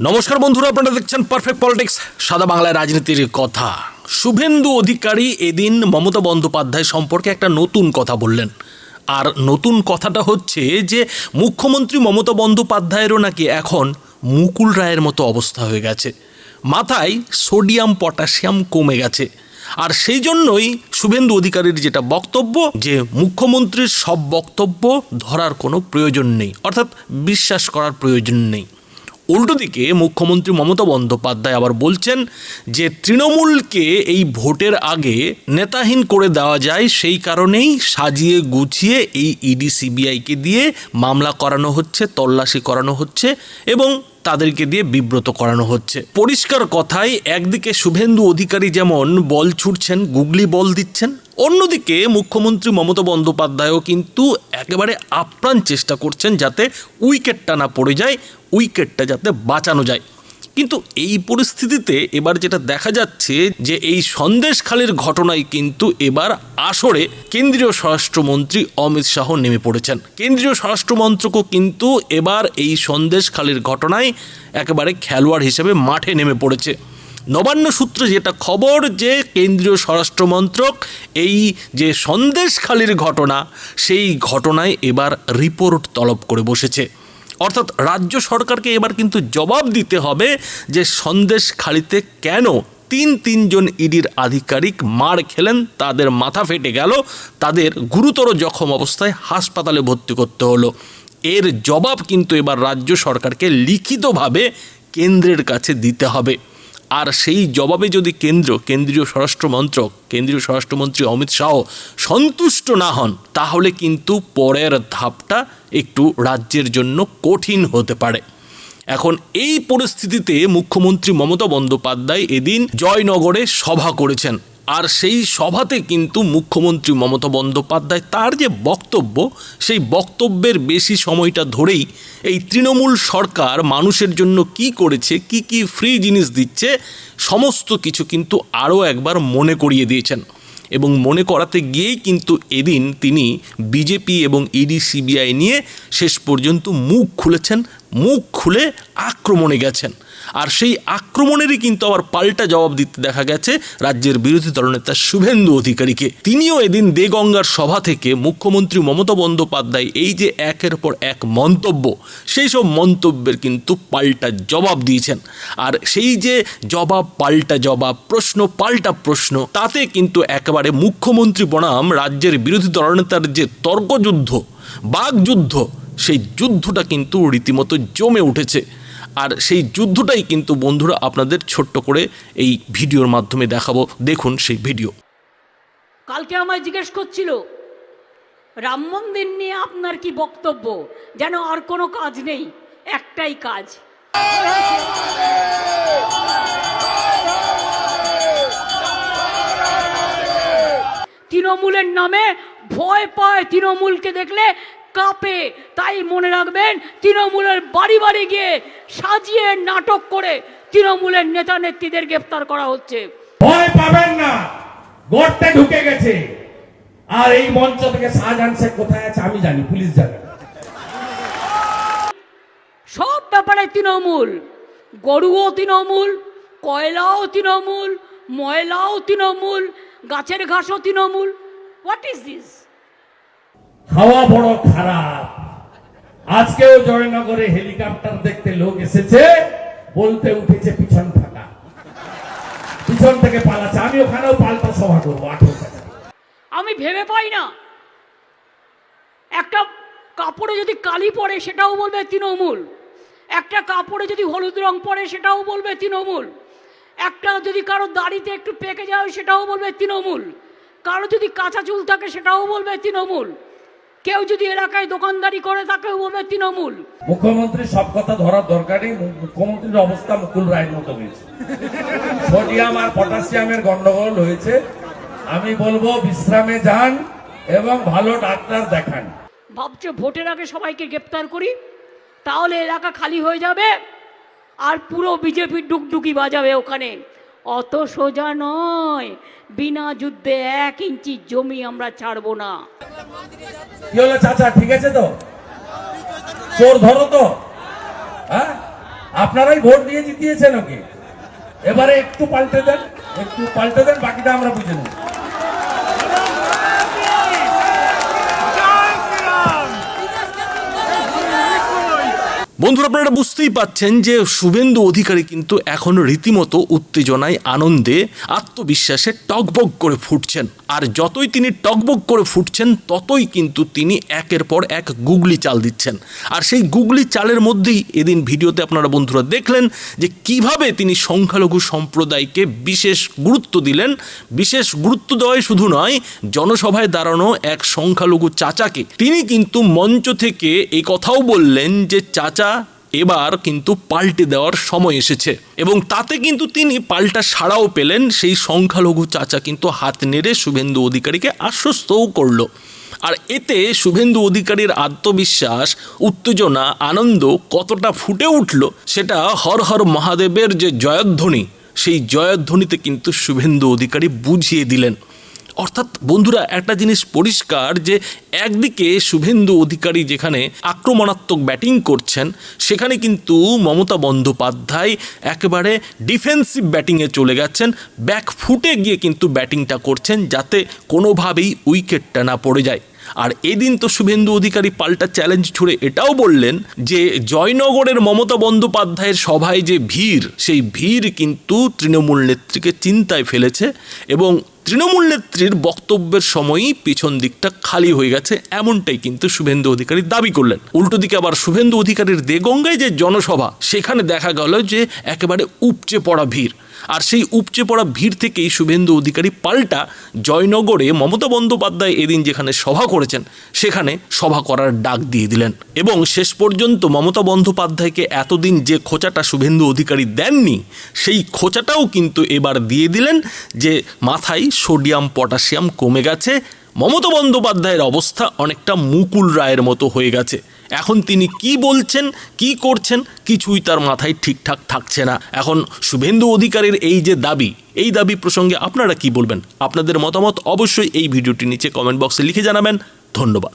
নমস্কার বন্ধুরা, আপনারা দেখছেন পারফেক্ট পলিটিক্স সাদা বাংলায় রাজনীতির কথা। শুভেন্দু অধিকারী এদিন মমতা বন্দ্যোপাধ্যায় সম্পর্কে একটা নতুন কথা বললেন। আর নতুন কথাটা হচ্ছে যে, মুখ্যমন্ত্রী মমতা বন্দ্যোপাধ্যায়েরও নাকি এখন মুকুল রায়ের মতো অবস্থা হয়ে গেছে। মাথায় সোডিয়াম, পটাশিয়াম কমে গেছে। আর সেই জন্যই শুভেন্দু অধিকারীর যেটা বক্তব্য, যে মুখ্যমন্ত্রীর সব বক্তব্য ধরার কোনো প্রয়োজন নেই। অর্থাৎ বিশ্বাস করার প্রয়োজন নেই। উল্টো দিকে মুখ্যমন্ত্রী মমতা বন্দ্যোপাধ্যায় আবার বলছেন যে তৃণমূলকে এই ভোটের আগে নেতাহীন করে দেওয়া যায়, সেই কারণেই সাজিয়ে গুছিয়ে এই ইডি, সিবিআইকে দিয়ে মামলা করানো হচ্ছে, তল্লাশি করানো হচ্ছে এবং তাদেরকে দিয়ে বিব্রত করানো হচ্ছে। পরিষ্কার কথায় একদিকে শুভেন্দু অধিকারী যেমন বল ছুটছেন গুগলি বল দিচ্ছেন, অন্যদিকে মুখ্যমন্ত্রী মমতা বন্দ্যোপাধ্যায়ও কিন্তু একেবারে আপ্রাণ চেষ্টা করছেন যাতে উইকেটটা না পড়ে যায়, উইকেটটা যাতে বাঁচানো যায়। কিন্তু এই পরিস্থিতিতে এবার যেটা দেখা যাচ্ছে যে এই সন্দেশখালির ঘটনায় কিন্তু এবার আসরে কেন্দ্রীয় স্বরাষ্ট্রমন্ত্রী অমিত শাহ নেমে পড়েছেন। কেন্দ্রীয় স্বরাষ্ট্রমন্ত্রকও কিন্তু এবার এই সন্দেশখালির ঘটনায় একেবারে খেলোয়াড় হিসেবে মাঠে নেমে পড়েছে। নবান্ন সূত্রে যেটা খবর যে কেন্দ্রীয় স্বরাষ্ট্রমন্ত্রক এই যে সন্দেশখালির ঘটনা, সেই ঘটনায় এবার রিপোর্ট তলব করে বসেছে। অর্থাৎ রাজ্য সরকারকে এবার কিন্তু জবাব দিতে হবে যে সন্দেশ খালিতে কেন তিন তিনজন ইডির আধিকারিক মার খেলেন, তাদের মাথা ফেটে গেল, তাদের গুরুতর জখম অবস্থায় হাসপাতালে ভর্তি করতে হলো। এর জবাব কিন্তু এবার রাজ্য সরকারকে লিখিতভাবে কেন্দ্রের কাছে দিতে হবে। আর সেই জবাবে যদি কেন্দ্র, কেন্দ্রীয় স্বরাষ্ট্রমন্ত্রক কেন্দ্রীয় স্বরাষ্ট্রমন্ত্রী অমিত শাহ সন্তুষ্ট না হন, তাহলে কিন্তু পরের ধাপটা একটু রাজ্যের জন্য কঠিন হতে পারে। এখন এই পরিস্থিতিতে মুখ্যমন্ত্রী মমতা বন্দ্যোপাধ্যায় এদিন জয়নগরে সভা করেছেন। আর সেই সভাতে কিন্তু মুখ্যমন্ত্রী মমতা বন্দ্যোপাধ্যায় তার যে বক্তব্য, সেই বক্তব্যের বেশি সময়টা ধরেই এই তৃণমূল সরকার মানুষের জন্য কি করেছে, কি কি ফ্রি জিনিস দিচ্ছে, সমস্ত কিছু কিন্তু আরও একবার মনে করিয়ে দিয়েছেন। এবং মনে করাতে গিয়েই কিন্তু এদিন তিনি বিজেপি এবং ইডি, সিবিআই নিয়ে শেষ পর্যন্ত মুখ খুলেছেন। মুখ খুলে আক্রমণে গেছেন। আর সেই আক্রমণেরই কিন্তু আবার পাল্টা জবাব দিতে দেখা গেছে রাজ্যের বিরোধী দলনেতা শুভেন্দু অধিকারীকে। তিনিও এদিন দেগঙ্গার সভা থেকে মুখ্যমন্ত্রী মমতা বন্দ্যোপাধ্যায় এই যে একের পর এক মন্তব্য, সেই সব মন্তব্যের কিন্তু পাল্টা জবাব দিয়েছেন। আর সেই যে জবাব, পাল্টা জবাব, প্রশ্ন, পাল্টা প্রশ্ন, তাতে কিন্তু একেবারে মুখ্যমন্ত্রী বনাম রাজ্যের বিরোধী দলনেতার যে তর্কযুদ্ধ বাগযুদ্ধ সেই যুদ্ধটা কিন্তু রীতিমতো জমে উঠেছে। আর সেই যুদ্ধটাই কিন্তু বন্ধুরা আপনাদের ছোট্ট করে এই ভিডিওর মাধ্যমে দেখাবো। দেখুন সেই ভিডিও। কালকে আমায় জিজ্ঞেস করছিল, রাম মন্দির নিয়ে আপনার কি বক্তব্য? যেন আর কোনো কাজ নেই, একটাই কাজ। তৃণমূলের নামে ভয় পায় তৃণমূলকে দেখলে কাঁপে তাই মনে রাখবেন তৃণমূলের বাড়ি বাড়ি গিয়ে সাজিয়ে নাটক করে তৃণমূলের নেতা নেত্রীদের গ্রেপ্তার করা হচ্ছে। ভয় পাবেন না গর্তে ঢুকে গেছে। আর এই মঞ্চ থেকে শাহজাহান শেখ কোথায় আছে আমি জানি পুলিশ জানে। সব ব্যাপারে তৃণমূল গরুও তৃণমূল কয়লাও তৃণমূল ময়লাও তৃণমূল গাছের ঘাসও তৃণমূল। হোয়াট ইজ দিস খাওয়া বড় খারাপ। আজকেও জয়নগরে হেলিকপ্টার দেখতে লোক এসেছে, বলতে উঠেছে পিছন ফাঁকা। পিছন থেকে পালাচ্ছে। আমি ওখানেও পাল্টা সভা করব আমি ভেবে পাই না। একটা কাপড়ে যদি কালি পড়ে, সেটাও বলবে তৃণমূল। একটা কাপড়ে যদি হলুদ রং পড়ে, সেটাও বলবে তৃণমূল। একটা যদি কারও দাড়িতে একটু পেকে যায়, সেটাও বলবে তৃণমূল। কারও যদি কাঁচা চুল থাকে, সেটাও বলবে তৃণমূল। কেউ যদি এলাকায় দোকানদারি করে তাকেও বলবে তৃণমূল। মুখ্যমন্ত্রী সব কথা ধরার দরকার নেই। মুখ্যমন্ত্রীর অবস্থা মুকুল রায়ের মতো হয়েছে। সোডিয়াম আর পটাশিয়ামের গন্ডগোল হয়েছে। আমি বলব বিশ্রামে যান এবং ভালো ডাক্তার দেখান। ভাবছে ভোটের আগে সবাইকে গ্রেপ্তার করি তাহলে এলাকা খালি হয়ে যাবে আর পুরো বিজেপি ডুকডুকি বাজাবে ওখানে। অত সোজা নয়। বিনা যুদ্ধে এক ইঞ্চি জমি আমরা ছাড়ব না। চাচা, ঠিক আছে তো? চোর ধরো তো। হ্যাঁ? আপনারাই ভোট দিয়ে জিতিয়েছেন ওকে এবারে একটু পাল্টে দেন, একটু পাল্টে দেন, বাকিটা আমরা বুঝে নেব। বন্ধুরা, আপনারা বুঝতেই পাচ্ছেন যে শুভেন্দু অধিকারী কিন্তু এখন রীতিমতো উত্তেজনায়, আনন্দে, আত্মবিশ্বাসে টকবক করে ফুটছেন। আর যতই তিনি টকবক করে ফুটছেন, ততই কিন্তু তিনি একের পর এক গুগলি চাল দিচ্ছেন। আর সেই গুগলি চালের মধ্যেই এদিন ভিডিওতে আপনারা বন্ধুরা দেখলেন যে কীভাবে তিনি সংখ্যালঘু সম্প্রদায়কে বিশেষ গুরুত্ব দিলেন। বিশেষ গুরুত্ব দেওয়াই শুধু নয়, জনসভায় দাঁড়ানো এক সংখ্যালঘু চাচাকে। তিনি কিন্তু মঞ্চ থেকে এই কথাও বললেন যে, চাচা এবার কিন্তু পাল্টে দেওয়ার সময় এসেছে এবং তাতে কিন্তু তিনি পাল্টা সাড়াও পেলেন। সেই সংখ্যালঘু চাচা কিন্তু হাত নেড়ে শুভেন্দু অধিকারীকে আশ্বস্তও করল। আর এতে শুভেন্দু অধিকারীর আত্মবিশ্বাস, উত্তেজনা, আনন্দ কতটা ফুটে উঠল সেটা হর হর মহাদেবের যে জয়ধ্বনি, সেই জয়ধ্বনিতে কিন্তু শুভেন্দু অধিকারী বুঝিয়ে দিলেন। অর্থাৎ বন্ধুরা, একটা জিনিস পরিষ্কার যে একদিকে শুভেন্দু অধিকারী যেখানে আক্রমণাত্মক ব্যাটিং করছেন, সেখানে কিন্তু মমতা বন্দ্যোপাধ্যায় একেবারে ডিফেন্সিভ ব্যাটিংয়ে চলে গেছেন। ব্যাক ফুটে গিয়ে কিন্তু ব্যাটিংটা করছেন যাতে কোনোভাবেই উইকেটটা না পড়ে যায়। আর এদিন তো শুভেন্দু অধিকারী পাল্টা চ্যালেঞ্জ ছুড়ে এটাও বললেন যে জয়নগরের মমতা বন্দ্যোপাধ্যায়ের সভায় যে ভিড়, সেই ভিড় কিন্তু তৃণমূল নেত্রীকে চিন্তায় ফেলেছে এবং তৃণমূল নেত্রীর বক্তব্যের সময়ই পিছন দিকটা খালি হয়ে গেছে, এমনটাই কিন্তু শুভেন্দু অধিকারী দাবি করলেন। উল্টো দিকে আবার শুভেন্দু অধিকারীর দেগঙ্গায় যে জনসভা, সেখানে দেখা গেল যে একেবারে উপচে পড়া ভিড়। আর সেই উপচে পড়া ভিড় থেকেই শুভেন্দু অধিকারী পাল্টা জয়নগরে মমতা বন্দ্যোপাধ্যায় এদিন যেখানে সভা করেছেন, সেখানে সভা করার ডাক দিয়ে দিলেন। এবং শেষ পর্যন্ত মমতা বন্দ্যোপাধ্যায়কে এতদিন যে খোঁচাটা শুভেন্দু অধিকারী দেননি, সেই খোঁচাটাও কিন্তু এবার দিয়ে দিলেন যে মাথায় সোডিয়াম পটাশিয়াম কমে গেছে মমতা বন্দ্যোপাধ্যায়ের অবস্থা অনেকটা মুকুল রায়ের মতো হয়ে গেছে। এখন তিনি কি বলছেন, কি করছেন, কিছুই তার মাথায় ঠিকঠাক থাকছে না। এখন শুভেন্দু অধিকারের এই যে দাবি, এই দাবি প্রসঙ্গে আপনারা কি বলবেন? আপনাদের মতামত অবশ্যই এই ভিডিওটি নিচে কমেন্ট বক্সে লিখে জানাবেন। ধন্যবাদ।